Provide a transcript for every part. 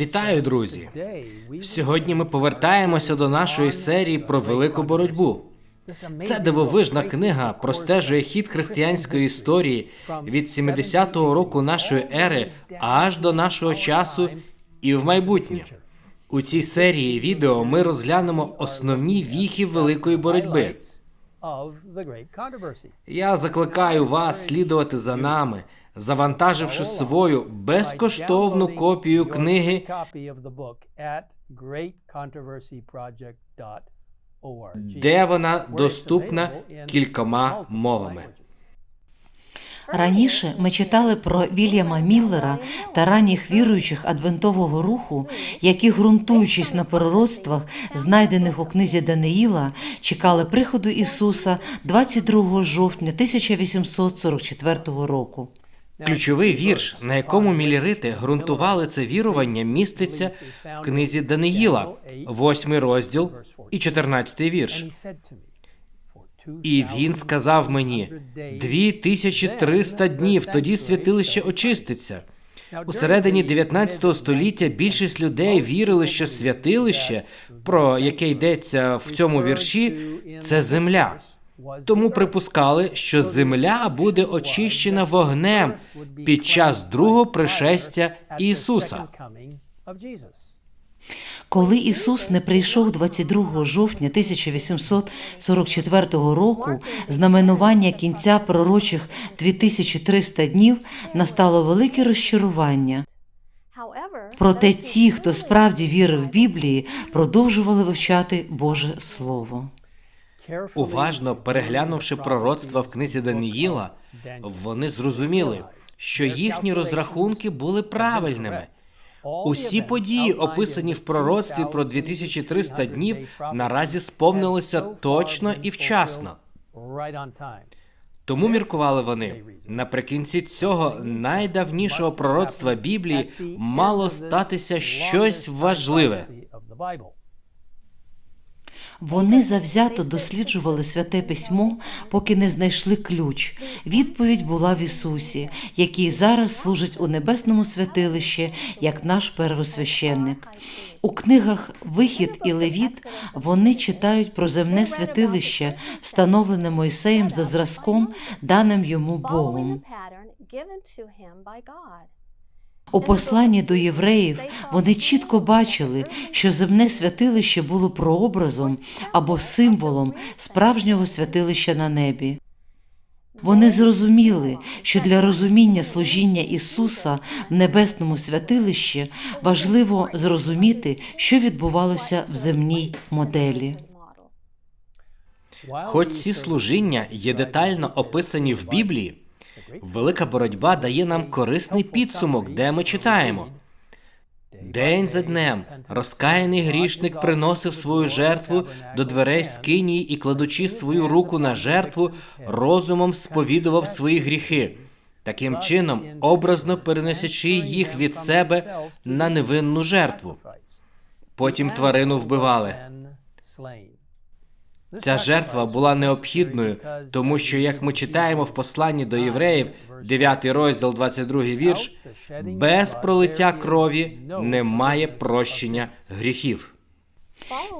Вітаю, друзі! Сьогодні ми повертаємося до нашої серії про велику боротьбу. Це дивовижна книга простежує хід християнської історії від 70-го року нашої ери аж до нашого часу і в майбутнє. У цій серії відео ми розглянемо основні віхи великої боротьби. Я закликаю вас слідувати за нами, завантаживши свою безкоштовну копію книги де вона доступна кількома мовами. Раніше ми читали про Вільяма Міллера та ранніх віруючих адвентового руху, які, ґрунтуючись на пророцтвах, знайдених у книзі Даниїла, чекали приходу Ісуса 22 жовтня 1844 року. Ключовий вірш, на якому мілірити ґрунтували це вірування, міститься в книзі Даниїла, 8 розділ і 14 вірш. І він сказав мені: 2300 днів тоді святилище очиститься. У середині 19 століття більшість людей вірили, що святилище, про яке йдеться в цьому вірші, це земля. Тому припускали, що земля буде очищена вогнем під час другого пришестя Ісуса. Коли Ісус не прийшов 22 жовтня 1844 року, знаменування кінця пророчих 2300 днів настало велике розчарування. Проте ті, хто справді вірив Біблії, продовжували вивчати Боже Слово. Уважно переглянувши пророцтва в книзі Даниїла, вони зрозуміли, що їхні розрахунки були правильними. Усі події, описані в пророцтві про 2300 днів, наразі сповнилися точно і вчасно. Тому міркували вони наприкінці цього найдавнішого пророцтва Біблії мало статися щось важливе. Вони завзято досліджували святе письмо, поки не знайшли ключ. Відповідь була в Ісусі, який зараз служить у небесному святилищі як наш первосвященник. У книгах Вихід і Левіт вони читають про земне святилище, встановлене Мойсеєм за зразком, даним йому Богом. У посланні до євреїв вони чітко бачили, що земне святилище було прообразом або символом справжнього святилища на небі. Вони зрозуміли, що для розуміння служіння Ісуса в небесному святилищі важливо зрозуміти, що відбувалося в земній моделі. Хоч ці служіння є детально описані в Біблії, велика боротьба дає нам корисний підсумок, де ми читаємо. День за днем розкаяний грішник приносив свою жертву до дверей скинії і, кладучи свою руку на жертву, розумом сповідував свої гріхи, таким чином, образно переносячи їх від себе на невинну жертву. Потім тварину вбивали. Ця жертва була необхідною, тому що, як ми читаємо в посланні до євреїв, 9 розділ, 22 вірш, без пролиття крові немає прощення гріхів.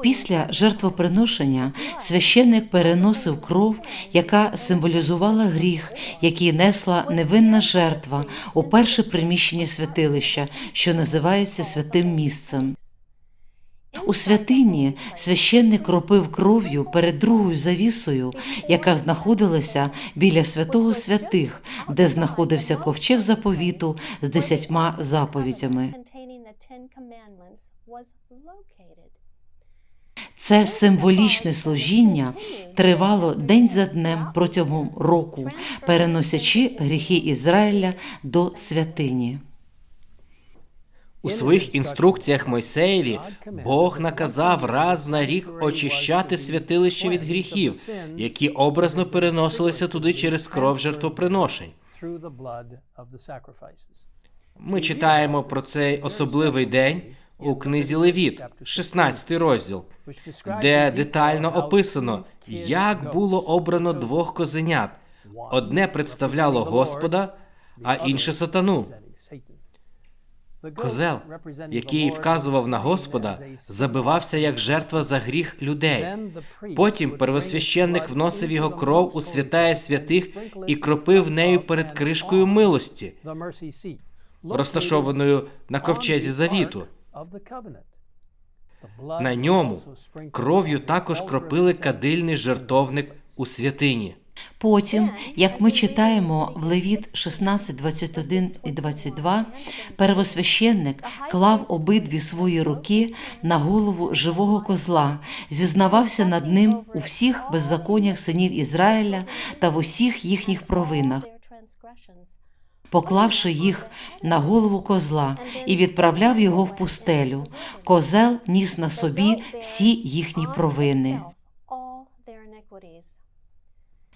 Після жертвоприношення священник переносив кров, яка символізувала гріх, який несла невинна жертва у перше приміщення святилища, що називається святим місцем. У святині священник ропив кров'ю перед другою завісою, яка знаходилася біля святого святих, де знаходився ковчег заповіту з десятьма заповідями. Це символічне служіння тривало день за днем протягом року, переносячи гріхи Ізраїля до святині. У своїх інструкціях Мойсеєві Бог наказав раз на рік очищати святилище від гріхів, які образно переносилися туди через кров жертвоприношень. Ми читаємо про цей особливий день у книзі Левіт, 16 розділ, де детально описано, як було обрано двох козенят. Одне представляло Господа, а інше сатану. Козел, який вказував на Господа, забивався як жертва за гріх людей. Потім первосвященник вносив його кров у святая святих і кропив нею перед кришкою милості, розташованою на ковчезі завіту. На ньому кров'ю також кропили кадильний жертовник у святині. Потім, як ми читаємо в Левіт 16, 21 і 22, первосвященник клав обидві свої руки на голову живого козла, зізнавався над ним у всіх беззаконнях синів Ізраїля та в усіх їхніх провинах, поклавши їх на голову козла, і відправляв його в пустелю. Козел ніс на собі всі їхні провини.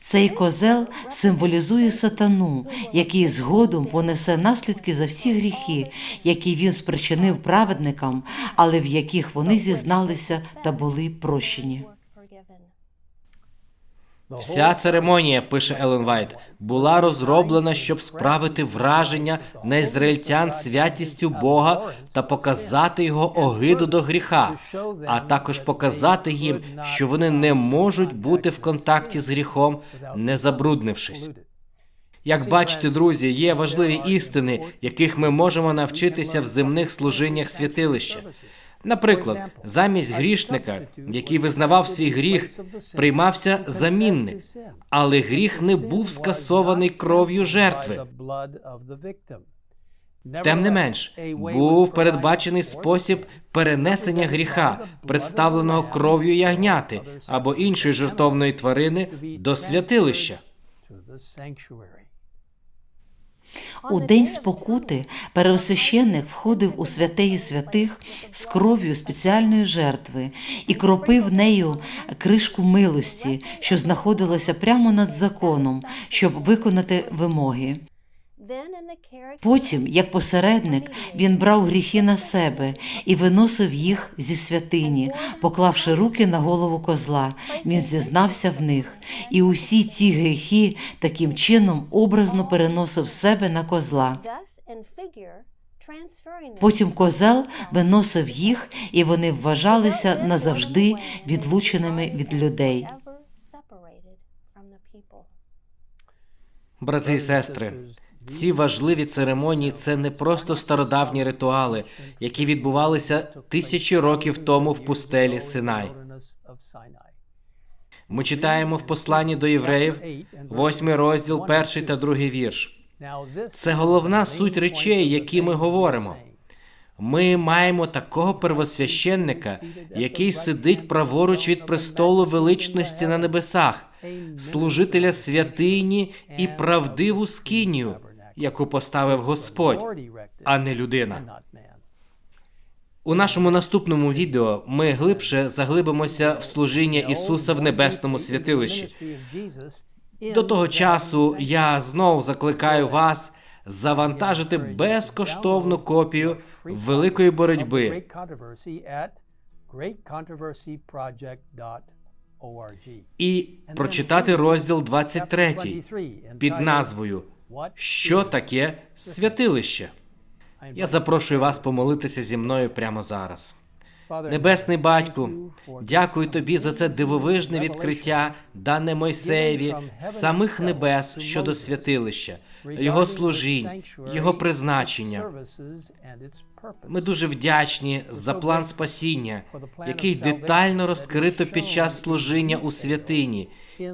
Цей козел символізує сатану, який згодом понесе наслідки за всі гріхи, які він спричинив праведникам, але в яких вони зізналися та були прощені. Вся церемонія, пише Елен Вайт, була розроблена, щоб справити враження на ізраїльтян святістю Бога та показати його огиду до гріха, а також показати їм, що вони не можуть бути в контакті з гріхом, не забруднившись. Як бачите, друзі, є важливі істини, яких ми можемо навчитися в земних служіннях святилища. Наприклад, замість грішника, який визнавав свій гріх, приймався замінник, але гріх не був скасований кров'ю жертви. Тим не менш, був передбачений спосіб перенесення гріха, представленого кров'ю ягняти або іншої жертовної тварини до святилища. У день спокути первосвященник входив у святеї святих з кров'ю спеціальної жертви і кропив нею кришку милості, що знаходилася прямо над законом, щоб виконати вимоги. Потім, як посередник, він брав гріхи на себе і виносив їх зі святині, поклавши руки на голову козла. Він зізнався в них, і усі ці гріхи таким чином образно переносив себе на козла. Потім козел виносив їх, і вони вважалися назавжди відлученими від людей. Брати і сестри, ці важливі церемонії це не просто стародавні ритуали, які відбувалися тисячі років тому в пустелі Синай. Ми читаємо в посланні до євреїв, восьмий розділ, перший та другий вірш. Це головна суть речей, які ми говоримо. Ми маємо такого первосвященника, який сидить праворуч від престолу величності на небесах, служителя святині і правдиву скинію, яку поставив Господь, а не людина. У нашому наступному відео ми глибше заглибимося в служіння Ісуса в небесному святилищі. До того часу я знов закликаю вас завантажити безкоштовну копію великої боротьби і прочитати розділ 23 під назвою Що таке святилище? Я запрошую вас помолитися зі мною прямо зараз. Небесний батьку, дякую тобі за це дивовижне відкриття, дане Мойсеєві самих небес щодо святилища, його служінь, його призначення. Ми дуже вдячні за план спасіння, який детально розкрито під час служіння у святині,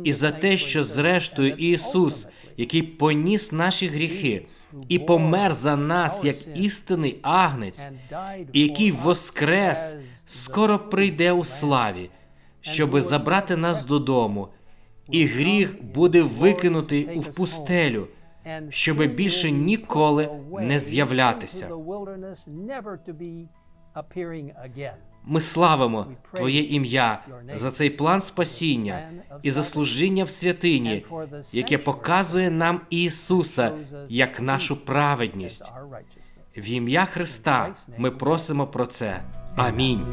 і за те, що зрештою Ісус, який поніс наші гріхи і помер за нас як істинний агнець, і який воскрес, скоро прийде у славі, щоби забрати нас додому, і гріх буде викинутий у пустелю, щоби більше ніколи не з'являтися. Ми славимо Твоє ім'я за цей план спасіння і за служіння в святині, яке показує нам Ісуса як нашу праведність. В ім'я Христа ми просимо про це. Амінь.